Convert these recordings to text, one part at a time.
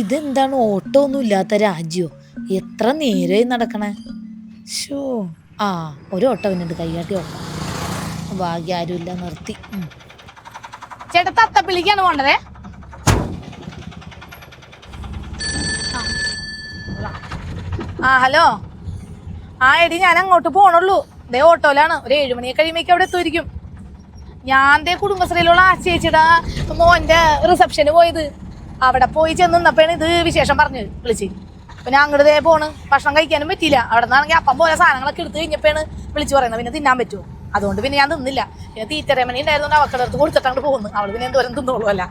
ഇതെന്താണ് ഓട്ടോ ഒന്നും ഇല്ലാത്ത രാജ്യോ? എത്ര നേരമായി നടക്കണേ. ഷോ ആ ഒരു ഓട്ടോ പിന്നുണ്ട് കൈകാട്ടി ഓട്ടോ. ഭാഗ്യം ആരുമില്ല നിർത്തി. ചേട്ടാ തത്തപ്പിള്ളിക്കാണ് പോണ്ടതേ? ആ ഹലോ. ആ എടി ഞാൻ അങ്ങോട്ട് പോണുള്ളൂ. ദേ ഓട്ടോയിലാണ്. ഒരു ഏഴ് മണിയൊക്കെ കഴിയുമ്പോഴേക്കും അവിടെ എത്തുമായിരിക്കും. ഞാൻ ദേ കുടുംബശ്രീയിലുള്ള ആ ചേച്ചിയുടെ മോന്റെ റിസപ്ഷന് പോയത്. അവിടെ പോയി ചെന്ന് നിന്നപ്പോഴാണ് ഇത് വിശേഷം പറഞ്ഞ് വിളിച്ച്. പിന്നെ അങ്ങോട്ട് ദേ പോണ്. ഭക്ഷണം കഴിക്കാനും പറ്റിയില്ല. അവിടെ നിന്നാണെങ്കിൽ അപ്പം പോലെ സാധനങ്ങളൊക്കെ എടുത്ത് കഴിഞ്ഞപ്പോഴാണ് വിളിച്ചു പറയുന്നത്. പിന്നെ തിന്നാൻ പറ്റുമോ? അതുകൊണ്ട് പിന്നെ ഞാൻ നിന്നില്ല പിന്നെ തീറ്റരമണി ഉണ്ടായിരുന്നു അവക്കടെ അടുത്ത് കൊടുത്തിട്ട് അങ്ങോട്ട് പോകുന്നു. അവൾ പിന്നെ എന്തോരം തിന്നോളൂ അല്ല.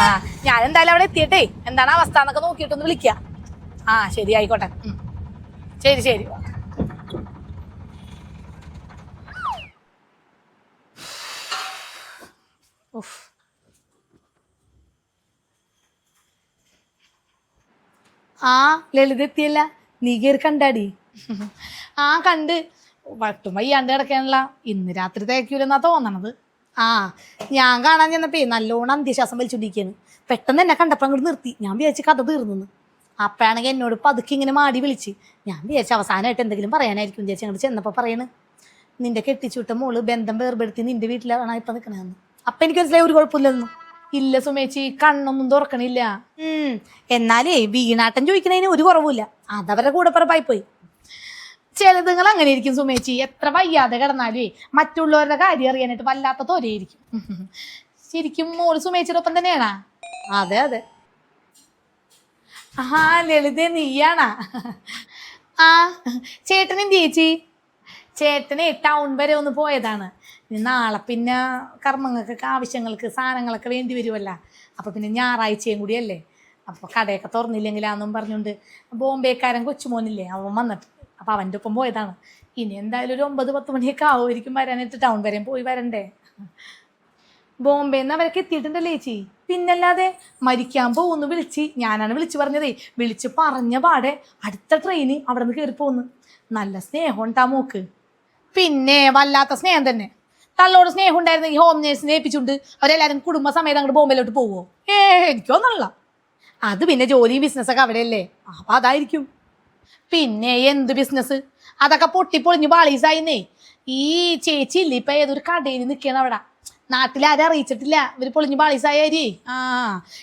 ആ ഞാൻ എന്തായാലും അവിടെ എത്തിയിട്ടേ. എന്താണ് അവസ്ഥ എന്നൊക്കെ നോക്കിയിട്ടൊന്ന് വിളിക്കുക ആ ശരി ആയിക്കോട്ടെ. ശരി ശരി. ഉഫ്. ആ. ലളിത എത്തിയല്ല നീ കയറി കണ്ടാടി. ആ കണ്ട്. വട്ടും വയ്യാണ്ട് കിടക്കാനുള്ള. ഇന്ന് രാത്രി തേക്കൂലെന്നാ തോന്നണത്. ആ ഞാൻ കാണാൻ ചെന്നപ്പേ നല്ലോണം അന്ത്യശ്വാസം വലിച്ചോണ്ടിരിക്കുകയാണ് പെട്ടെന്ന് എന്നെ കണ്ടപ്പോൾ അങ്ങോട്ട് നിർത്തി. ഞാൻ വിചാരിച്ച് കഥ തീർന്നു അപ്പോഴാണെങ്കിൽ എന്നോട് പതുക്കെ ഇങ്ങനെ മാടി വിളിച്ച്. ഞാൻ വിചാരിച്ചു അവസാനമായിട്ട് എന്തെങ്കിലും പറയാനായിരിക്കും വിചാരിച്ചു അങ്ങോട്ട് ചെന്നപ്പോൾ പറയണ്. നിന്റെ കെട്ടിച്ചുവിട്ട മോൾ ബന്ധം വേർപെടുത്തി നിന്റെ വീട്ടിലാണ് ഇപ്പം നിൽക്കണമെന്ന് അപ്പം എനിക്ക് മനസ്സിലായി ഒരു കുഴപ്പമില്ലെന്നു. ഇല്ല സുമേച്ചി കണ്ണൊന്നും തുറക്കണില്ല. ഉം. എന്നാലേ വീണാട്ടം ചോദിക്കണതിന് ഒരു കുറവുമില്ല. അതവരുടെ കൂടെ പറപ്പായി പോയി ചിലതുങ്ങൾ അങ്ങനെ ഇരിക്കും സുമേച്ചി എത്ര വയ്യാതെ കിടന്നാലേ മറ്റുള്ളവരുടെ കാര്യം അറിയാനായിട്ട് വല്ലാത്ത തോരയായിരിക്കും ശരിക്കും മോൾ സുമേച്ചിയുടെ ഒപ്പം തന്നെയാണാ? അതെ അതെ. ആ ലളിത നീയാണാ? ആ ചേട്ടനെന്ത് ചേച്ചി? ചേട്ടനെ ടൗൺ വരെ ഒന്ന് പോയതാണ്. ഇനി നാളെ പിന്നെ കർമ്മങ്ങൾക്കൊക്കെ ആവശ്യങ്ങൾക്ക് സാധനങ്ങളൊക്കെ വേണ്ടി വരുമല്ല അപ്പോൾ പിന്നെ ഞായറാഴ്ചയും കൂടിയല്ലേ? അപ്പോൾ കടയൊക്കെ തുറന്നില്ലെങ്കിലാന്നും പറഞ്ഞുകൊണ്ട് ബോംബേക്കാരൻ കൊച്ചുമോനില്ലേ അവൻ വന്നിട്ട്. അപ്പോൾ അവന്റെ ഒപ്പം പോയതാണ്. ഇനി എന്തായാലും ഒരു ഒമ്പത് പത്ത് മണിയൊക്കെ ആവുമായിരിക്കും വരാനായിട്ട് ടൗൺ വരെയും പോയി വരണ്ടേ? ബോംബെന്ന് അവരൊക്കെ എത്തിയിട്ടുണ്ടല്ലേ ചേച്ചി? പിന്നല്ലാതെ മരിക്കാൻ പോകുന്നു വിളിച്ച്. ഞാനാണ് വിളിച്ചു പറഞ്ഞതേ. വിളിച്ച് പറഞ്ഞ പാടെ അടുത്ത ട്രെയിന് അവിടെ നിന്ന് കയറി പോകുന്നു നല്ല സ്നേഹം ഉണ്ടാ മോക്ക്? പിന്നെ വല്ലാത്ത സ്നേഹം തന്നെ. തള്ളോട് സ്നേഹം ഉണ്ടായിരുന്നെങ്കിൽ ഹോം നേഴ്സ് സ്നേഹിപ്പിച്ചുകൊണ്ട് അവരെല്ലാവരും കുടുംബസമേതം അങ്ങോട്ട് ബോംബെയിലോട്ട് പോവോ? ഏ എനിക്കൊന്നല്ല അത് പിന്നെ ജോലിയും ബിസിനസ്സൊക്കെ അവിടെയല്ലേ? അപ്പം അതായിരിക്കും. പിന്നെ എന്ത് ബിസിനസ് അതൊക്കെ പൊട്ടിപ്പൊളിഞ്ഞ് പാളീസായിന്നേ. ഈ ചേച്ചി ഇല്ല ഇപ്പൊ ഏതൊരു കടയിൽ നിൽക്കണം അവിടെ? നാട്ടിൽ ആരും അറിയിച്ചിട്ടില്ല? ഇവർ പൊളിഞ്ഞ് പാളീസായി ആ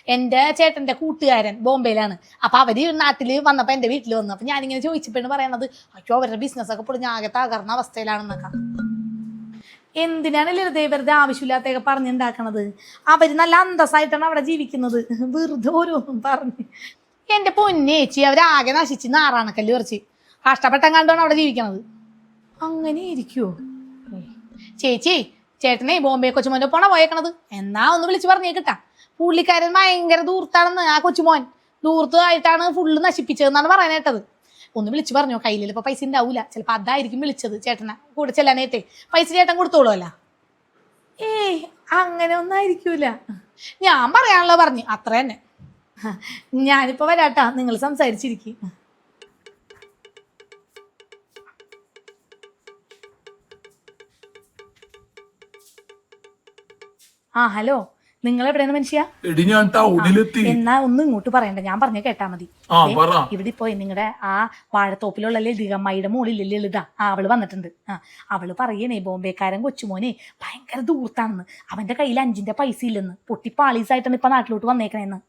എന്റെ ചേട്ടന്റെ കൂട്ടുകാരൻ ബോംബെയിലാണ്. അപ്പൊ അവർ നാട്ടിൽ വന്നപ്പോൾ എന്റെ വീട്ടിൽ വന്നു. അപ്പൊ ഞാനിങ്ങനെ ചോദിച്ചപ്പോഴാണ് പറയുന്നത് അയ്യോ അവരുടെ ബിസിനസ് ഒക്കെ പൊളിഞ്ഞ് ആകെ തകർന്ന അവസ്ഥയിലാണെന്നൊക്കെ. എന്തിനാണ് ലളിതയെ വെറുതെ ആവശ്യമില്ലാത്തൊക്കെ പറഞ്ഞുണ്ടാക്കണത് അവർ നല്ല അന്തസ്സായിട്ടാണ് അവിടെ ജീവിക്കുന്നത്. വെറുതെ ഓരോന്നും പറഞ്ഞ്. എന്റെ പൊന്നേച്ചി അവരാകെ നശിച്ച് നാറാണക്കല്ല് കുറച്ച് കഷ്ടപ്പെട്ടം കണ്ടാണ് അവിടെ ജീവിക്കണത്. അങ്ങനെ ഇരിക്കുവോ? ചേച്ചി ചേട്ടനെ ബോംബെ കൊച്ചുമോന്റെ പോണ പോയേക്കണത്? എന്നാ ഒന്ന് വിളിച്ച് പറഞ്ഞേക്കിട്ടാ. പുള്ളിക്കാരൻ ഭയങ്കര ദൂർത്താണെന്ന് ആ കൊച്ചുമോൻ. ദൂർത്തായിട്ടാണ് ഫുള്ള് നശിപ്പിച്ചതെന്നാണ് പറയാനായിട്ടത്. ഒന്ന് വിളിച്ചു പറഞ്ഞോ കയ്യിൽ ഇപ്പൊ പൈസ ഉണ്ടാവൂല ചിലപ്പോ അതായിരിക്കും വിളിച്ചത് ചേട്ടനെ. കൂടെ ചെല്ലാനായിട്ടേ. പൈസ ചേട്ടൻ കൊടുത്തോളുമല്ല ഏ അങ്ങനെ ഒന്നും ആയിരിക്കൂല. ഞാൻ പറയാനുള്ള പറഞ്ഞു. അത്ര തന്നെ. ഞാനിപ്പോ വരാട്ടാ. നിങ്ങൾ സംസാരിച്ചിരിക്കും. ആ ഹലോ. നിങ്ങൾ എവിടെയാണ് മനുഷ്യ? എടി ഞാൻ ടൗണിലെത്തി. എന്നാ ഒന്നും ഇങ്ങോട്ട് പറയണ്ട. ഞാൻ പറഞ്ഞ കേട്ടാ മതി. ആ പറ. ഇവിടെ ഇപ്പോ നിങ്ങളുടെ ആ വാഴത്തോപ്പിലുള്ള ലളിതമ്മയുടെ മുകളിൽ ലളിത. ആ അവൾ വന്നിട്ടുണ്ട്. ആ അവൾ പറയണേ ബോംബെക്കാരൻ കൊച്ചുമോനെ ഭയങ്കര ദൂർത്താണെന്ന്. അവന്റെ കയ്യിൽ അഞ്ചിന്റെ പൈസ ഇല്ലെന്ന്. പൊട്ടി പാളീസായിട്ടാണ് ഇപ്പൊ നാട്ടിലോട്ട് വന്നേക്കണേന്ന്.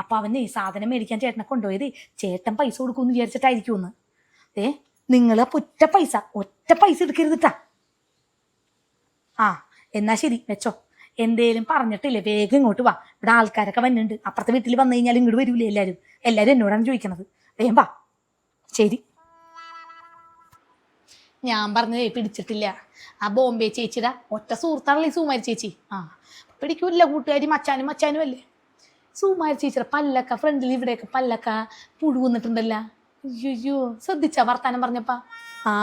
അപ്പൊ അവന് സാധനം മേടിക്കാൻ ചേട്ടനെ കൊണ്ടുപോയത് ചേട്ടൻ പൈസ കൊടുക്കുമെന്ന് വിചാരിച്ചിട്ടായിരിക്കുമെന്ന്. ഏ നിങ്ങൾ ഒറ്റ പൈസ ഒറ്റ പൈസ എടുക്കരുതിട്ടാ ആ എന്നാ ശരി വെച്ചോ. എന്തേലും പറഞ്ഞിട്ടില്ലേ? വേഗം ഇങ്ങോട്ട് വാ. ഇവിടെ ആൾക്കാരൊക്കെ വന്നിട്ടുണ്ട് അപ്പുറത്തെ വീട്ടിൽ വന്നു കഴിഞ്ഞാൽ ഇങ്ങോട്ട് വരൂലേ എല്ലാവരും എല്ലാവരും എന്നോടാണ് ചോദിക്കണത്. വേഗം വാ. ശരി. ഞാൻ പറഞ്ഞതേ പിടിച്ചിട്ടില്ല. ആ ബോംബെ ചേച്ചിടാ ഒറ്റ സുഹൃത്താണല്ലേ സുമാരി ചേച്ചി. ആ പിടിക്കൂല കൂട്ടുകാരി. മച്ചാനും മച്ചാനും അല്ലേ? സുമാരി ചേച്ചിയുടെ പല്ലക്ക ഫ്രണ്ടിൽ ഇവിടെയൊക്കെ പല്ലക്ക പുഴു വന്നിട്ടുണ്ടല്ലോ അയ്യോ ശ്രദ്ധിച്ച വർത്താനം പറഞ്ഞപ്പാ? ആ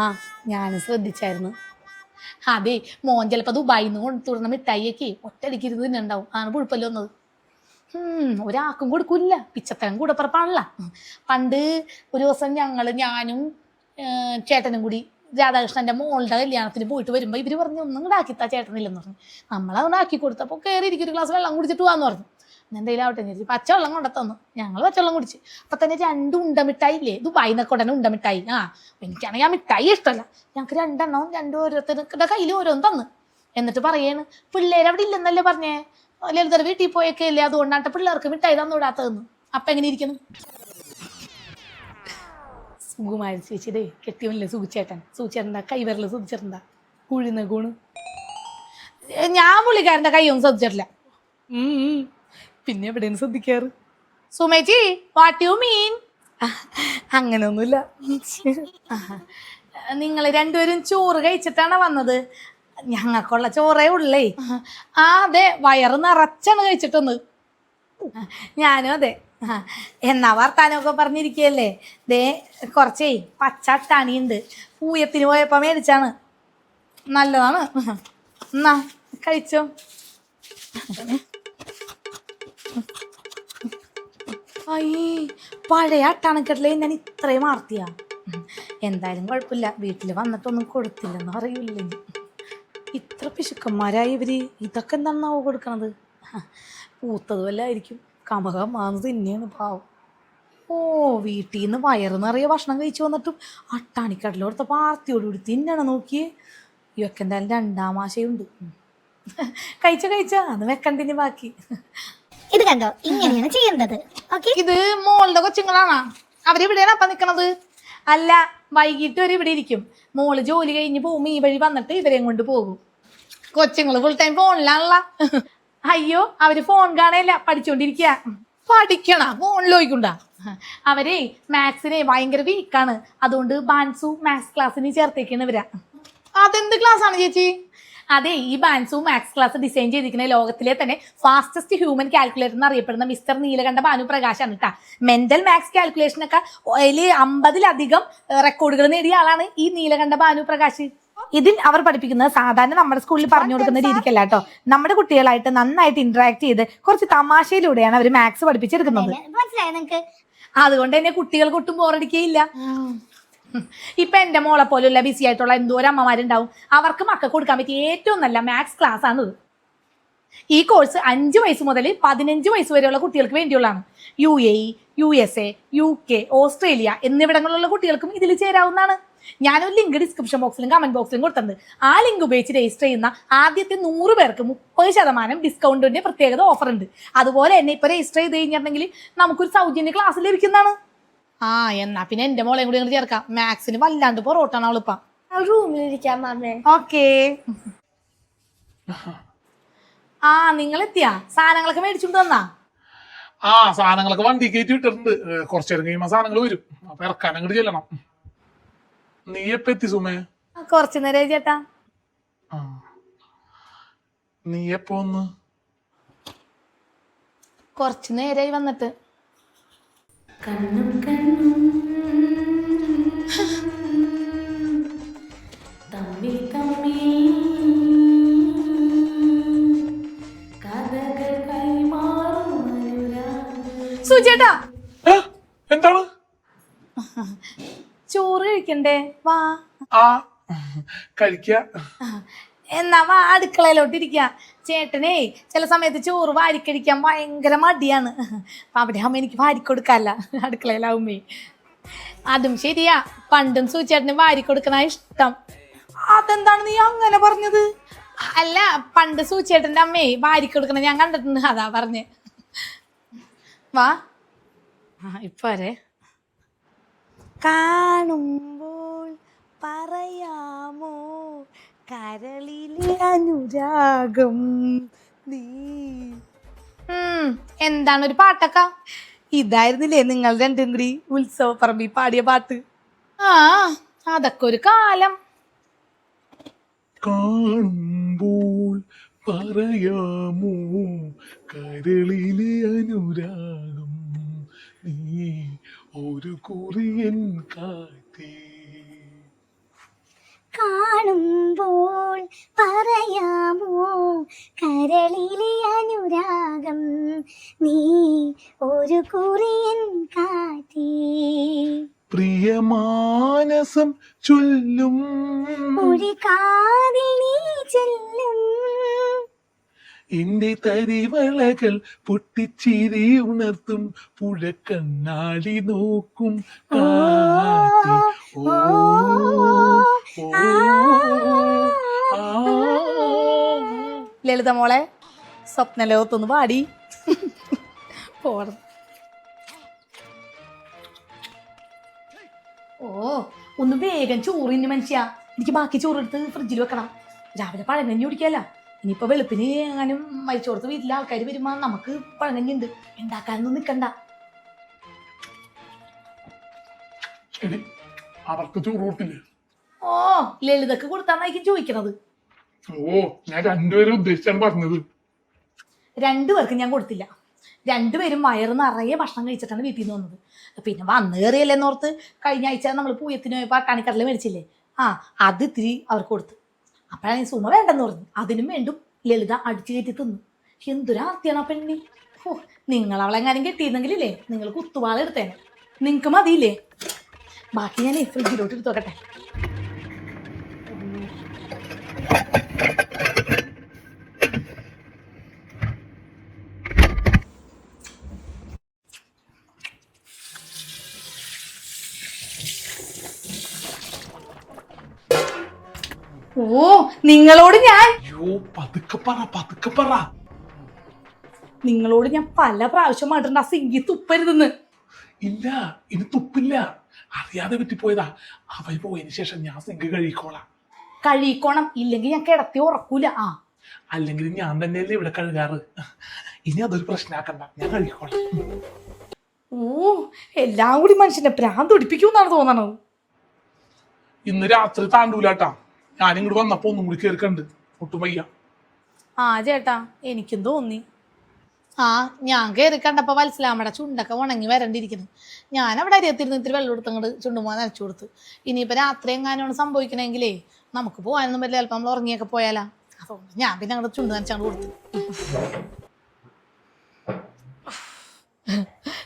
ഞാൻ ശ്രദ്ധിച്ചായിരുന്നു. അതെ മോൻ ചിലപ്പോൾ ദുബായിൽ നിന്ന് കൊണ്ടുവരുന്ന മിഠായിയൊക്കെ ഒറ്റയടിക്ക് ഇരുന്ന് ഉണ്ടാവും ആണ് പുഴുപ്പല്ലോ വന്നത്? ഉം, ഒരാൾക്കും കൊടുക്കൂല പിച്ചത്തരം കൂടെ പറപ്പാണല്ല പണ്ട് ഒരു ദിവസം ഞങ്ങൾ ഞാനും ചേട്ടനും കൂടി രാധാകൃഷ്ണന്റെ മോളുടെ കല്യാണത്തിന് പോയിട്ട് വരുമ്പോൾ ഇവർ പറഞ്ഞു ഒന്നും കൂടെ ആക്കിത്താ ചേട്ടനില്ലെന്ന് പറഞ്ഞു. നമ്മളതുകൊണ്ട് ആക്കി കൊടുത്തപ്പോൾ കയറി ഇരിക്കും ഒരു ഗ്ലാസ് വെള്ളം കുടിച്ചിട്ട് പോവാന്ന് പറഞ്ഞു. എന്തെങ്കിലും ആവട്ടെ ചേച്ചി പച്ചവെള്ളം കൊണ്ടത്തന്നു. ഞങ്ങൾ പച്ചവെള്ളം കുടിച്ച്. അപ്പൊ തന്നെ രണ്ട് ഉണ്ടമിഠായി ഇല്ലേ ഇത് നിന്നൊക്കെ ഉടനെ ആ എനിക്കാണെങ്കിൽ ആ മിഠായി ഇഷ്ടമല്ല. ഞങ്ങൾക്ക് രണ്ടെണ്ണവും രണ്ടും ഓരോരുത്തരുടെ കയ്യിൽ ഓരോന്ന് തന്നു. എന്നിട്ട് പറയാണ് പിള്ളേർ അവിടെ ഇല്ലെന്നല്ലേ പറഞ്ഞേ? ലളിതർ വീട്ടിൽ പോയൊക്കെ ഇല്ലേ അതുകൊണ്ടാണ് പിള്ളേർക്ക് മിഠായി തന്നുവിടാത്തതെന്ന് അപ്പൊ എങ്ങനെ ഇരിക്കണം സുഖമായി ചേച്ചിയുടെ കെട്ടിയവനല്ലേ സുഖിച്ചേട്ടൻ സുഖിച്ചേട്ടന്റെ കൈവരൽ സുഖിച്ചേട്ടന്റെ കുഴിന്ന് കൂണ് ഞാൻ പുള്ളിക്കാരന്റെ കൈയൊന്നും ശ്രദ്ധിച്ചിട്ടില്ല. പിന്നെ എവിടെയാണ് ശ്രദ്ധിക്കാറ്? സുമേജി വാട്ട് യു മീൻ അങ്ങനെയൊന്നുമില്ല നിങ്ങൾ രണ്ടുപേരും ചോറ് കഴിച്ചിട്ടാണ് വന്നത്? ഞങ്ങൾക്കുള്ള ചോറേ ഉള്ളേ. ആ അതെ വയറ് നിറച്ചാണ് കഴിച്ചിട്ടൊന്ന്. ഞാനും അതെ. എന്നാ വർത്താനമൊക്കെ പറഞ്ഞിരിക്കുകയല്ലേ? ദേ കുറച്ചേ പച്ച അട്ടാണിയുണ്ട് പൂയത്തിന് പോയപ്പോ മേടിച്ചാണ്. നല്ലതാണ്. എന്നാ കഴിച്ചോ. പഴയ അട്ടാണക്കെട്ടിലെ ഞാൻ ഇത്രയും ആർത്തിയാ എന്തായാലും കുഴപ്പമില്ല. വീട്ടിൽ വന്നിട്ടൊന്നും കൊടുത്തില്ലെന്ന് അറിയില്ല? ഇത്ര പിശുക്കന്മാരായി ഇവർ. ഇതൊക്കെ എന്താണെന്നാവോ കൊടുക്കണത്? പൂത്തത് വല്ലായിരിക്കും കമകമാന്ന് തന്നെയാണ് പാവം. ഓ വീട്ടിൽ നിന്ന് വയറ് നിറയെ ഭക്ഷണം കഴിച്ചു വന്നിട്ടും അട്ടാണിക്കടലോടുത്ത പാർത്തിയോടുകൂടി തിന്നണം നോക്കിയേ. ഇവക്കെന്തായാലും രണ്ടാം ആശയുണ്ട്. കഴിച്ച കഴിച്ച. അത് വെക്കണ്ടിന് ബാക്കി. ഇത് കണ്ടോ? ഇങ്ങനെയാണ് ചെയ്യേണ്ടത്. ഓക്കെ ഇത് മോളുടെ കൊച്ചുങ്ങളാണോ? അവരിവിടെയാണ് അപ്പൊ നിക്കണത്? അല്ല വൈകിട്ട് വരെ ഇവിടെ ഇരിക്കും. മോൾ ജോലി കഴിഞ്ഞ് പോകും ഈ വഴി വന്നിട്ട് ഇവരെയും കൊണ്ട് പോകും. കൊച്ചുങ്ങൾ ഫുൾ ടൈം ഫോണിലാണല്ല അയ്യോ അവർ ഫോൺ കാണേല പഠിച്ചോണ്ടിരിക്കുക പഠിക്കണ ഫോണിൽ നോക്കണ്ട അവരെ മാത്സിനെ ഭയങ്കര വീക്കാണ് അതുകൊണ്ട് ബാൻസു മാത്സ് ക്ലാസ്സിന് ചേർത്തേക്കാണ് ഇവരാ. അതെന്ത് ക്ലാസ് ആണ് ചേച്ചി? അതെ ഈ ബാൻസു മാത്സ് ക്ലാസ് ഡിസൈൻ ചെയ്തിരിക്കുന്ന ലോകത്തിലെ തന്നെ ഫാസ്റ്റസ്റ്റ് ഹ്യൂമൻ കാൽക്കുലേറ്റർ എന്ന് അറിയപ്പെടുന്ന മിസ്റ്റർ നീലകണ്ഠ ഭാനു പ്രകാശാണ് കേട്ടോ മെന്റൽ മാത്സ് കാൽക്കുലേഷനൊക്കെ അതിൽ അമ്പതിലധികം റെക്കോർഡുകൾ നേടിയ ആളാണ് ഈ നീലകണ്ഠ ഭാനു പ്രകാശ്. ഇതിൽ അവർ പഠിപ്പിക്കുന്നത് സാധാരണ നമ്മുടെ സ്കൂളിൽ പറഞ്ഞു കൊടുക്കുന്ന രീതിക്കല്ല കേട്ടോ നമ്മുടെ കുട്ടികളായിട്ട് നന്നായിട്ട് ഇന്ററാക്ട് ചെയ്ത് കുറച്ച് തമാശയിലൂടെയാണ് അവർ മാത്സ് പഠിപ്പിച്ചെടുക്കുന്നത്. അതുകൊണ്ട് തന്നെ കുട്ടികൾക്ക് ഒട്ടും ബോറടിക്കുകയില്ല ഇപ്പൊ എന്റെ മോളെ പോലുള്ള ബിസി ആയിട്ടുള്ള എന്തോരം അമ്മമാരുണ്ടാവും. അവർക്ക് മക്കൾക്ക് കൊടുക്കാൻ പറ്റിയ ഏറ്റവും നല്ല മാത്സ് ക്ലാസ് ആണ് ഈ കോഴ്സ് അഞ്ച് വയസ്സ് മുതൽ പതിനഞ്ച് വയസ്സ് വരെയുള്ള കുട്ടികൾക്ക് വേണ്ടിയുള്ളതാണ്. U A U S A U K Australia എന്നിവിടങ്ങളിലുള്ള കുട്ടികൾക്കും ഇതിൽ ചേരാവുന്നതാണ്. ഞാനൊരു ലിങ്ക് ഡിസ്ക്രിപ്ഷൻ ബോക്സിലും കമന്റ് ബോക്സിലും കൊടുത്തിട്ടുണ്ട്. ആ ലിങ്ക് ഉപയോഗിച്ച് രജിസ്റ്റർ ചെയ്യുന്ന ആദ്യത്തെ നൂറ് പേർക്ക് മുപ്പത് ശതമാനം ഡിസ്കൗണ്ടിന്റെ പ്രത്യേകത ഓഫർ ഉണ്ട്. അതുപോലെ തന്നെ ഇപ്പൊ രജിസ്റ്റർ ചെയ്ത് കഴിഞ്ഞിട്ടുണ്ടെങ്കിൽ നമുക്കൊരു സൗജന്യ ക്ലാസ് ലഭിക്കുന്നതാണ്. ആ എന്നാ പിന്നെ എന്റെ മോളെ കൂടി ഇങ്ങോട്ട് ചേർക്കാം. മാത്സിന് വല്ലാണ്ട് പൊറോട്ടാണ് അവളിപ്പം. റൂമിലിരിക്കാം മാമേ. ഓക്കേ. ആ നിങ്ങൾ എത്തിയാ സാധനങ്ങളൊക്കെ മേടിച്ചുകൊണ്ട് തന്നാ ആ സാധനങ്ങളൊക്കെ വണ്ടി കയറ്റി വിട്ടിട്ടുണ്ട്. കുറച്ചു നേരം കഴിയുമ്പോ സാധനങ്ങൾ വരും. അപ്പൊ ഇറക്കാൻ അങ്ങോട്ട് ചെല്ലണം. നീ എപ്പ എത്തി സുമേ? കുറച്ച് നേരം ചേട്ടാ. ആ. നീ എപ്പോ ഒന്ന് കുറച്ച് നേരായി വന്നിട്ട്. കണ്ണും കണ്ണും. തമ്മിൽ തമ്മിൽ കഥകൾ കൈമാറും ഏ, എന്താണ്? ചോറ് കഴിക്കണ്ടേ? വാ. ആ കഴിക്ക. എന്നാ വാ അടുക്കളയിലോട്ട് ഇരിക്ക ചേട്ടനേ ചില സമയത്ത് ചോറ് വാരിക്കഴിക്കാൻ ഭയങ്കര മടിയാണ്. അപ്പം അവിടെ അമ്മ എനിക്ക് വാരിക്കൊടുക്കല്ല. അടുക്കളയിലാവുമ്പേ അതും ശരിയാ. പണ്ടും സൂചേട്ടന് വാരിക്കൊടുക്കണ ഇഷ്ടം. അതെന്താണ് നീ അങ്ങനെ പറഞ്ഞത്? അല്ല പണ്ട് സൂചേട്ടന്റെ വാരി വാരിക്കൊടുക്കണ ഞാൻ കണ്ടിട്ടുണ്ട്. അതാ പറഞ്ഞ്. വാ. ആ ഇപ്പൊ കാണുമ്പോൾ പറയാമോ? കരളിലെ അനുരാഗം. നീ. എന്താണ് ഒരു പാട്ടൊക്കെ? ഇതായിരുന്നില്ലേ നിങ്ങൾ രണ്ടും കൂടി ഉത്സവ പറമ്പി പാടിയ പാട്ട്? ആ അതൊക്കെ ഒരു കാലം. കാണുമ്പോൾ പറയാമോ? കരളിലെ അനുരാഗം. നീ ഒരു കുറിയൻ കാറ്റേ. കാണുമ്പോൾ പറയാമോ? കരളിലെ അനുരാഗം നീ ഒരു കുറിയൻ കാറ്റേ. പ്രിയമാനസം ചൊല്ലും. ഒരു കാതിൽ നീ ചെല്ലും. എന്റെ തരിവളകൾ പൊട്ടിച്ചിരി ഉണർത്തും. പുഴക്കണ്ണാടി നോക്കും കാറ്റ്. ഓ. ലളിത മോളെ സ്വപ്നലോകത്തൊന്ന് പാടി. ഓ ഒന്ന് വേഗം ചോറിന് മനുഷ്യ. എനിക്ക് ബാക്കി ചോറെടുത്ത് ഫ്രിഡ്ജിൽ വെക്കണം. രാവിലെ പഴങ്കഞ്ഞി കുടിക്കാല്ല ഇനിയിപ്പോ വെളുപ്പിന് എങ്ങാനും മരിച്ചോടത്ത് വീട്ടിലെ ആൾക്കാർ വരുമ്പോ നമുക്ക് പഴങ്കഞ്ഞി ഉണ്ട്. ഉണ്ടാക്കാനൊന്നും നിക്കണ്ട. അവർക്ക് അവർക്ക് ചോറൂട്ടില്ലേ ഓ ലളിതക്ക് കൊടുത്താന്നായിരിക്കും ചോദിക്കണത്. ഓ ഞാൻ രണ്ടുപേരും ഉദ്ദേശിച്ചാണ് പറഞ്ഞത്. രണ്ടുപേർക്കും ഞാൻ കൊടുത്തില്ല. രണ്ടുപേരും വയറ് നിറയെ ഭക്ഷണം കഴിച്ചിട്ടാണ് വീട്ടിൽ നിന്ന് വന്നത്. പിന്നെ വന്നു കയറിയല്ലേന്നോർത്ത് കഴിഞ്ഞ ആഴ്ച നമ്മൾ പൂയത്തിന് പോയപ്പോൾ അട്ടാണിക്കടല മേടിച്ചില്ലേ? ആ അത് ഇത്തിരി അവർക്ക് കൊടുത്തു. അപ്പോഴാണ് സുമ വേണ്ടെന്ന് പറഞ്ഞു. അതിനും വേണ്ടും ലളിത അടിച്ചു കയറ്റി തിന്നു. എന്തൊരാർത്തിയാണ് ആ പെണ്ണി ഓ നിങ്ങൾ അവളെങ്ങാനും കെട്ടിയിരുന്നെങ്കിലേ നിങ്ങൾ കുത്തുവാളെടുത്തേനെ. നിങ്ങൾക്ക് മതിയില്ലേ? ബാക്കി ഞാൻ ഫ്രിഡ്ജിലോട്ട് എടുത്തു ഓ നിങ്ങളോട് ഞാൻ പതുക്കെ പറ പതുക്കെ പറ. നിങ്ങളോട് ഞാൻ പല പ്രാവശ്യം പറഞ്ഞിട്ടുണ്ട് ആ സിങ്കി തുപ്പരുതെന്ന്. ഇല്ല ഇനി തുപ്പില്ല. അറിയാതെ പറ്റിപ്പോയതാ അവൻ പോയതിനു ശേഷം ഞാൻ സിങ്ക് കഴിക്കോളാം കഴിക്കോണം ഇല്ലെങ്കിൽ ഞാൻ കിടത്തി ഉറക്കൂല. ആ. അല്ലെങ്കിൽ ഞാൻ തന്നെയല്ലേ ഇവിടെ കഴുകാറ്. ഇനി അതൊരു പ്രശ്നമാക്കണ്ട ഞാൻ കഴിക്കോളാം ഓ എല്ലാം കൂടി മനുഷ്യനെ പ്രാന്ത് ഒടിപ്പിക്കുമെന്നാണ് തോന്നണത്. ഇന്ന് രാത്രി താണ്ടൂലാട്ടാ. ഞാൻ ഇങ്ങോട്ട് വന്നപ്പോ ഒന്നും കൂടി കേൾക്കണ്ട്. ഒട്ടും വയ്യ. ആ ചേട്ടാ എനിക്കും തോന്നി. ആ ഞാൻ കയറി കണ്ടപ്പോൾ മനസ്സിലാമട ചുണ്ടൊക്കെ ഉണങ്ങി വരണ്ടിരിക്കുന്നു. ഞാൻ അവിടെ അരിയത്തിരുന്ന് ഇത്തിരി വെള്ളം എടുത്ത് അങ്ങോട്ട് ചുണ്ടുമ്പോൾ നനച്ചു കൊടുത്ത്. ഇനിയിപ്പോൾ രാത്രി എങ്ങാനാണ് സംഭവിക്കണമെങ്കിലേ നമുക്ക് പോകാനൊന്നും പറ്റില്ല. ചിലപ്പോൾ നമ്മൾ ഉറങ്ങിയൊക്കെ പോയാലാ. അതുകൊണ്ട് ഞാൻ പിന്നെ അങ്ങോട്ട് ചുണ്ട് നനച്ചങ്ങോട്ട് കൊടുത്തു.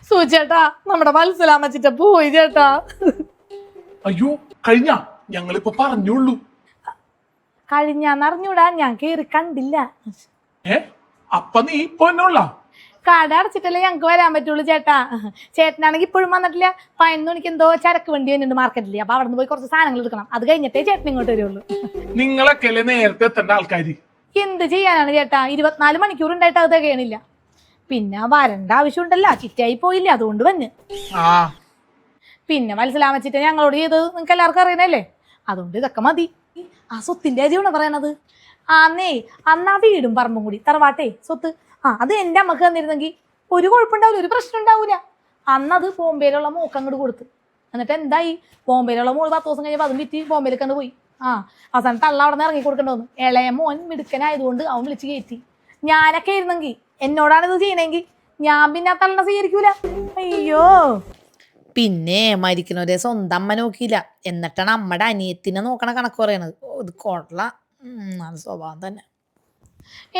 സൂചേട്ടാ നമ്മുടെ വത്സലാമ്മച്ചിട്ട പോയി ചേട്ടാ. അയ്യോ കഴിഞ്ഞ. ഞങ്ങളിപ്പോ പറഞ്ഞുള്ളൂ. കഴിഞ്ഞാന്നറിഞ്ഞൂടാ ഞാൻ കേറി കണ്ടില്ല. ഏ? അപ്പൊ നീ ഇപ്പൊ കട അടച്ചിട്ടല്ലേ ഞങ്ങൾക്ക് വരാൻ പറ്റുള്ളൂ ചേട്ടാ. ചേട്ടനാണെങ്കിൽ ഇപ്പോഴും വന്നിട്ടില്ല. പതിനൊന്ന് മണിക്ക് എന്തോ ചരക്ക് വണ്ടി വരുന്നുണ്ട് മാർക്കറ്റിൽ അപ്പൊ അവിടെ നിന്ന് പോയി കുറച്ച് സാധനങ്ങൾ എടുക്കണം. അത് കഴിഞ്ഞിട്ടേ ചേട്ടൻ ഇങ്ങോട്ട് വരുള്ളൂ. നിങ്ങളൊക്കെ നേരത്തെ എത്തേണ്ട ആൾക്കാര്? എന്ത് ചെയ്യാനാണ് ചേട്ടാ? ഇരുപത്തിനാല് മണിക്കൂർ ഉണ്ടായിട്ട് അത് തികയണില്ല. പിന്നെ വരണ്ട ആവശ്യമുണ്ടല്ലോ. ചിറ്റായി പോയില്ല അതുകൊണ്ട് വന്ന്. പിന്നെ മനസ്സിലാമച്ചിട്ട് ഞങ്ങളോട് ചെയ്തത് നിങ്ങൾക്ക് എല്ലാവർക്കും അറിയണല്ലേ? അതുകൊണ്ട് ഇതൊക്കെ മതി. ആ സ്വത്തിന്റെ കാര്യമാണ് പറയണത്? ആന്നേ അന്ന് ആ വീടും പറമ്പും കൂടി. തറവാട്ടേ സ്വത്ത്. ആ അത് എന്റെ അമ്മയ്ക്ക് തന്നിരുന്നെങ്കിൽ ഒരു കുഴപ്പമുണ്ടാവില്ല ഒരു പ്രശ്നം ഉണ്ടാവില്ല. അന്നത് ബോംബെയിലുള്ള മോക്ക് അങ്ങോട്ട് കൊടുത്ത്. എന്നിട്ട് എന്തായി? ബോംബെയിലുള്ള മോൾ പത്ത് ദിവസം കഴിഞ്ഞപ്പോൾ അതും വിറ്റ് ബോംബെയിലേക്ക് കണ്ട് പോയി. ആ അവസാനം തള്ള അവിടെ നിന്ന് ഇറങ്ങി കൊടുക്കേണ്ടി ഇളയ മോൻ മിടുക്കനായതുകൊണ്ട് അവൻ വിളിച്ച് കയറ്റി. ഞാനൊക്കെ ഇരുന്നെങ്കിൽ എന്നോടാണ് ഇത് ചെയ്യണമെങ്കിൽ ഞാൻ പിന്നെ ആ സ്വീകരിക്കൂല. അയ്യോ. പിന്നെ മരിക്കണവരെ സ്വന്തം അമ്മ നോക്കിയില്ല. എന്നിട്ടാണ് അമ്മയുടെ അനിയത്തിനെ നോക്കണ കണക്ക് പറയണത്. ഇത് കൊള്ള സ്വഭാവം തന്നെ.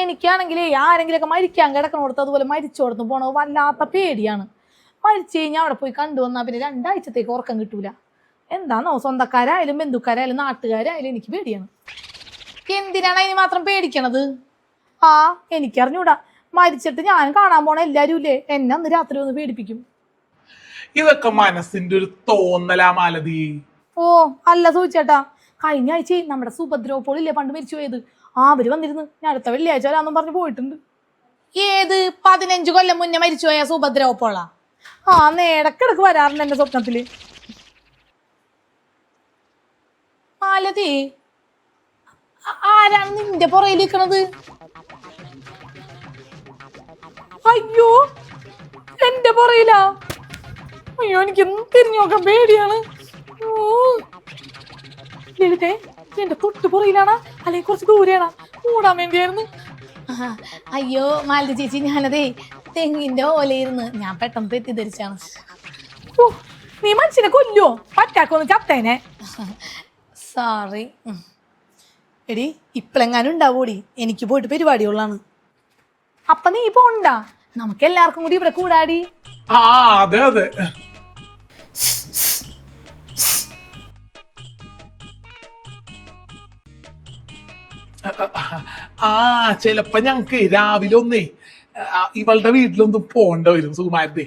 എനിക്കാണെങ്കിൽ ആരെങ്കിലുമൊക്കെ മരിക്കാൻ കിടക്കണോടത്ത് അതുപോലെ മരിച്ചോടത്ത് പോണത് വല്ലാത്ത പേടിയാണ്. മരിച്ചു കഴിഞ്ഞാൽ അവിടെ പോയി കണ്ടു വന്നാൽ പിന്നെ രണ്ടാഴ്ചത്തേക്ക് ഉറക്കം കിട്ടൂല. എന്താണോ സ്വന്തക്കാരായാലും ബന്ധുക്കാരായാലും നാട്ടുകാരായാലും എനിക്ക് പേടിയാണ്. എന്തിനാണ് അതിന് മാത്രം പേടിക്കണത്? ആ എനിക്കറിഞ്ഞൂടാ. മരിച്ചിട്ട് ഞാൻ കാണാൻ പോണ എല്ലാവരും ഇല്ലേ എന്നെ അന്ന് രാത്രി ഒന്ന് പേടിപ്പിക്കും. ഇതൊക്കെ മനസ്സിന്റെ ഒരു തോന്നലാ മാലതി. ഓ അല്ല സൂചിച്ചേട്ടാ. കഴിഞ്ഞ ആഴ്ച നമ്മുടെ സുഭദ്രോപോളില്ലേ പണ്ട് മരിച്ചു പോയത്? ആ അവർ വന്നിരുന്നു. ഞാൻ അടുത്ത വെള്ളിയാഴ്ച വരാന്നും പറഞ്ഞു പോയിട്ടുണ്ട്. ഏത്? പതിനഞ്ച് കൊല്ലം മുന്നേ മരിച്ചു പോയ സുഭദ്രോപോളാ? ആ നേടക്കിടക്ക് വരാറുണ്ട് എന്റെ സ്വപ്നത്തിൽ. മാലതി ആരാണ് നിന്റെ പുറയിൽ നിൽക്കണത് അയ്യോ എന്റെ പുറയിലാ അയ്യോ എനിക്ക് തിരിഞ്ഞു നോക്കാൻ പേടിയാണ്. ഓ. ലളിതേ എന്റെ തൊട്ട് പുറയിലാണോ അല്ലെങ്കിൽ കുറച്ച് ദൂരെയാണോ? കൂടാൻ വേണ്ടിയായിരുന്നു. അയ്യോ മാലതി ചേച്ചി ഞാനതേ തെങ്ങിന്റെ ഓലയിരുന്ന് ഞാൻ പെട്ടെന്ന് തെറ്റിദ്ധരിച്ചാണ്. ഓ നീ മനസ്സിനെ കൊല്ലോ പറ്റാക്കൊന്ന് ചത്തേനെ? സോറി എടി ഇപ്പളെങ്ങാനും ഉണ്ടാവൂടി? എനിക്ക് പോയിട്ട് പരിപാടിയുള്ളാണ് അപ്പൊ നീ പോണ്ട നമുക്ക് എല്ലാവർക്കും കൂടി ഇവിടെ കൂടാടി. ആ അതെ അതെ. ആ ചിലപ്പോ ഞങ്ങക്ക് രാവിലെ ഒന്നേ ഇവളുടെ വീട്ടിലൊന്നും പോകേണ്ട വരും സുകുമാരത്തെ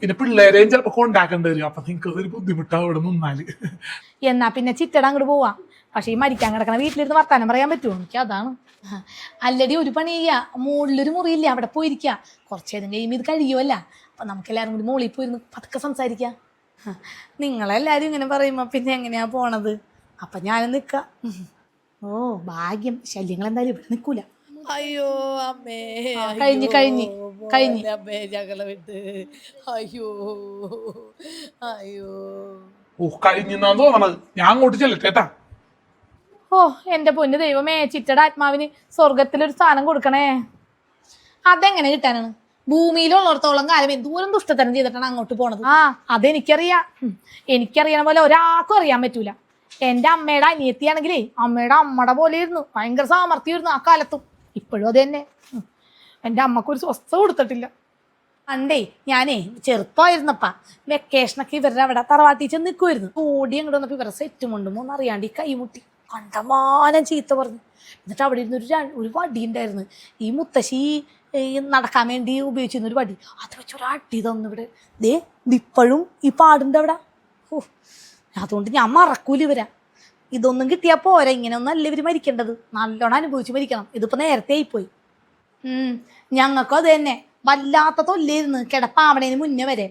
പിന്നെ പിള്ളേരെയും ചിലപ്പോ കൊണ്ടാക്കേണ്ടി വരും. അപ്പൊ നിങ്ങക്ക് അതൊരു ബുദ്ധിമുട്ടാവും ഇവിടെ നിന്നാൽ. എന്നാ പിന്നെ ചിറ്റട അങ്ങോട്ട് പോവാം. പക്ഷെ ഈ മരിക്കാൻ കിടക്കണ വീട്ടിലിരുന്ന് വർത്താനം പറയാൻ പറ്റുമോ? എനിക്ക് അതാണ്. അല്ലടി ഒരു പണി ചെയ്യാ മുകളിലൊരു മുറിയില്ല. അവിടെ പോയിരിക്കുക കുറച്ച് നേരം കഴിയുമ്പോൾ ഇത് കഴിയുമല്ല അപ്പൊ നമുക്ക് എല്ലാരും കൂടി മുകളിൽ പോയിരുന്ന് പതുക്കെ സംസാരിക്കാം. നിങ്ങളെല്ലാരും ഇങ്ങനെ പറയുമ്പോ പിന്നെ എങ്ങനെയാ പോണത്? അപ്പൊ ഞാനും നിക്കാം. ഓ ഭാഗ്യം. ശല്യങ്ങൾ എന്തായാലും ഇവിടെ നിൽക്കൂല. അയ്യോ അമ്മേ കഴിഞ്ഞു കഴിഞ്ഞ്, കഴിഞ്ഞ്, കഴിഞ്ഞ്. അമ്മേ ഞങ്ങളെ വിട്ട്. അയ്യോ അയ്യോ. ഓ തോന്നണത്? ഞാൻ അങ്ങോട്ട് ചെല്ലട്ടെ ഓ എന്റെ പൊന്ന് ദൈവമേ ചിറ്റയുടെ ആത്മാവിന് സ്വർഗത്തിലൊരു സ്ഥാനം കൊടുക്കണേ. അതെങ്ങനെ കിട്ടാനാണ്? ഭൂമിയിലുള്ളിടത്തോളം കാലം എന്തോരം ദുഷ്ടത്തരം ചെയ്തിട്ടാണ് അങ്ങോട്ട് പോണത്. ആ. അതെനിക്കറിയാം. എനിക്കറിയണ പോലെ ഒരാൾക്കും അറിയാൻ പറ്റൂല. എന്റെ അമ്മയുടെ അനിയത്തിയാണെങ്കിലേ അമ്മയുടെ അമ്മയുടെ പോലെ ഇരുന്നു ഭയങ്കര സാമർത്ഥ്യമായിരുന്നു ആ കാലത്തും. ഇപ്പോഴും അത് തന്നെ. എന്റെ അമ്മക്കൊരു സ്വസ്ഥത കൊടുത്തിട്ടില്ല. അണ്ടേ ഞാനേ ചെറുപ്പമായിരുന്നപ്പ വെക്കേഷനൊക്കെ ഇവരുടെ അവിടെ തറവാട്ടി ചെന്ന് നിൽക്കുമായിരുന്നു ഓടി അങ്ങോട്ട് വന്നപ്പോൾ ഇവരുടെ സെറ്റും കൊണ്ടും എന്നറിയാണ്ട് ഈ കൈമുട്ടി കണ്ടമാനം ചീത്ത പറഞ്ഞു. എന്നിട്ട് അവിടെ ഇരുന്ന് ഒരു ഒരു വടി ഉണ്ടായിരുന്നു. ഈ മുത്തശ്ശി നടക്കാൻ വേണ്ടി ഉപയോഗിച്ചിരുന്ന ഒരു വടി. അത് വെച്ച് ഒരു അടി തന്നു ഇവിടെ. ദേ ഇപ്പോഴും ഈ പാടുണ്ട് അവിടെ ഓ അതുകൊണ്ട് ഞാൻ മറക്കൂല ഇവരാ. ഇതൊന്നും കിട്ടിയാൽ പോരാ ഇങ്ങനെ ഒന്നും അല്ല ഇവർ മരിക്കേണ്ടത്. നല്ലോണം അനുഭവിച്ച് മരിക്കണം. ഇതിപ്പോൾ നേരത്തെ ആയിപ്പോയി. ഞങ്ങൾക്കും അത് തന്നെ. വല്ലാത്ത തൊല്ലായിരുന്നു. കിടപ്പാവണേന് മുന്നേ വരെ.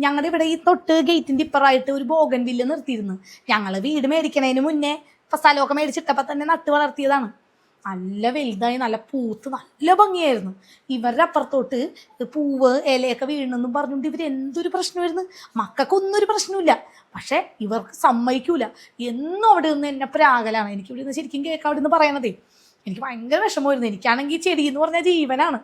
ഞങ്ങളുടെ ഇവിടെ ഈ തൊട്ട് ഗേറ്റിന്റെ ഇപ്പറായിട്ട് ഒരു ബോഗൻ വില്ല് നിർത്തിയിരുന്നു. ഞങ്ങൾ വീട് മേടിക്കണതിന് മുന്നേ ഇപ്പൊ സ്ഥലമൊക്കെ മേടിച്ചിട്ടപ്പോൾ തന്നെ നട്ട് വളർത്തിയതാണ്. നല്ല വലുതായി നല്ല പൂത്ത് നല്ല ഭംഗിയായിരുന്നു. ഇവരുടെ അപ്പുറത്തോട്ട് പൂവ് ഇലയൊക്കെ വീണെന്നും പറഞ്ഞുകൊണ്ട് ഇവർ എന്തൊരു പ്രശ്നമായിരുന്നു? മക്കൾക്കൊന്നും ഒരു പ്രശ്നമില്ല പക്ഷെ ഇവർക്ക് സമ്മതിക്കൂല. എന്നും അവിടെ നിന്ന് എന്നെ പ്രാകലാണ് എനിക്ക് ഇവിടെ നിന്ന് ശരിക്കും കേൾക്കാം അവിടെ നിന്ന് പറയണതേ. എനിക്ക് ഭയങ്കര വിഷമമായിരുന്നു. എനിക്കാണെങ്കിൽ ചെടി എന്ന് പറഞ്ഞാൽ ജീവനാണ്.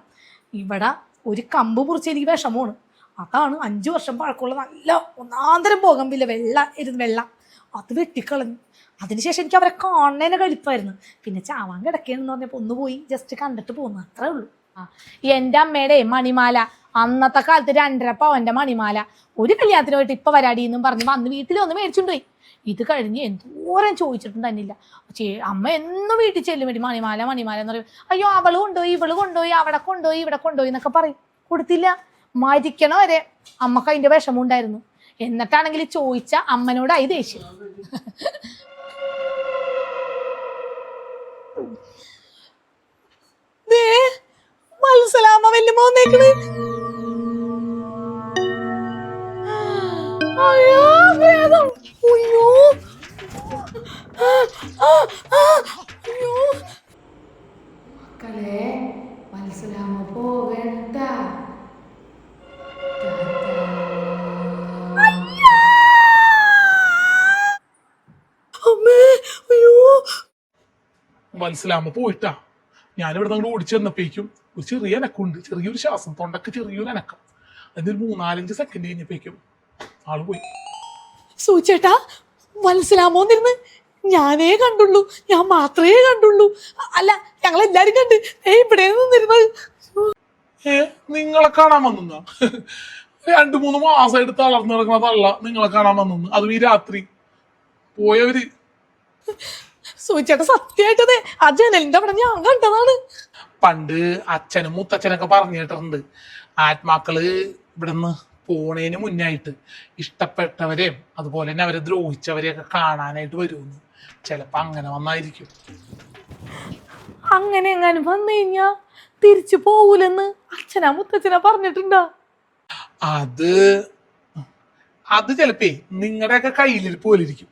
ഇവിടെ ഒരു കമ്പ് മുറിച്ച് എനിക്ക് വിഷമമാണ്. അതാണ് അഞ്ചു വർഷം പഴക്കമുള്ള നല്ല ഒന്നാന്തരം പോകമ്പില്ല വെള്ള ഇരുന്ന് വെള്ളം. അത് വെട്ടിക്കളഞ്ഞു. അതിനുശേഷം എനിക്ക് അവരെ കാണുന്നതിനെ കളിപ്പായിരുന്നു പിന്നെ ചാവാൻ കിടക്കുകയെന്ന് പറഞ്ഞപ്പോൾ ഒന്ന് പോയി ജസ്റ്റ് കണ്ടിട്ട് പോകുന്നു അത്രേ ഉള്ളൂ. ആ എന്റെ അമ്മയുടെ മണിമാല അന്നത്തെ കാലത്ത് രണ്ടര പവന്റെ മണിമാല. ഒരു കല്യാണത്തിന് പോയിട്ട് ഇപ്പൊ വരാടി എന്നും പറഞ്ഞ് വന്ന് വീട്ടിൽ ഒന്ന് മേടിച്ചുകൊണ്ടുപോയി ഇത് കഴിഞ്ഞ് എന്തോരം ചോദിച്ചിട്ടും തന്നില്ല. ചേ അമ്മ എന്നും വീട്ടിൽ ചെല്ലും വേണ്ടി മണിമാല മണിമാല എന്ന് പറയും. അയ്യോ അവൾ കൊണ്ടുപോയി ഇവൾ കൊണ്ടുപോയി അവിടെ കൊണ്ടുപോയി ഇവിടെ കൊണ്ടുപോയി എന്നൊക്കെ പറയും. കൊടുത്തില്ല. മരിക്കണ വരെ അമ്മയ്ക്ക് അതിന്റെ വിഷമം ഉണ്ടായിരുന്നു. എന്നിട്ടാണെങ്കിൽ ചോദിച്ച അമ്മനോടായി ദേഷ്യം. ദേ, മത്സലാമ്മ വല്യമ്മ വന്നേക്കണ് അയ്യോ വേദം അയ്യോ. അയ്യോ. മക്കളെ മത്സലാമ്മ പോകണ്ട പോയിട്ടാ. ഞാനിവിടെ നിങ്ങൾ ഓടിച്ചു വന്നപ്പോഴേക്കും ഒരു ചെറിയ അനക്കുണ്ട് ചെറിയൊരു ശ്വാസം തൊണ്ടക്ക് ചെറിയൊരു അനക്കം. അതിനൊരു മൂന്നാലഞ്ച് സെക്കൻഡ് കഴിഞ്ഞപ്പോഴേക്കും ആൾ പോയി. സൂചേട്ടാ മനസ്സിലാമോന്നിരുന്ന് ഞാനേ കണ്ടുള്ളൂ. ഞാൻ മാത്രമേ കണ്ടുള്ളൂ. അല്ല ഞങ്ങൾ എല്ലാരും കണ്ട്. ഏ ഇവിടെ നിന്നിരുന്നത്. ഏ നിങ്ങളെ കാണാൻ വന്നു? രണ്ടു മൂന്ന് മാസമായിട്ട് തളർന്നു കിടക്കണ തള്ള നിങ്ങളെ കാണാൻ വന്നു? അതും ഈ രാത്രി പോയവര്. സൂചേട്ട സത്യമായിട്ടത് ആ ജനലിന്റെ അവിടെ ഞാൻ കണ്ടതാണ്. പണ്ട് അച്ഛനും മുത്തച്ഛനൊക്കെ പറഞ്ഞു കേട്ടിട്ടുണ്ട്. ആത്മാക്കൾ ഇവിടുന്ന് പോണേന് മുന്നായിട്ട് ഇഷ്ടപ്പെട്ടവരെയും അതുപോലെ തന്നെ അവരെ ദ്രോഹിച്ചവരെയൊക്കെ കാണാനായിട്ട് വരുമെന്ന് ചിലപ്പോ അങ്ങനെ വന്നായിരിക്കും. അങ്ങനെ എങ്ങാനും വന്നു കഴിഞ്ഞാ തിരിച്ചു പോവൂലെന്ന് അച്ഛനാ മുത്തച്ഛനാ പറഞ്ഞിട്ടുണ്ടോ? അത് അത് ചിലപ്പേ നിങ്ങളുടെയൊക്കെ കയ്യിലിരിപ്പോലിരിക്കും.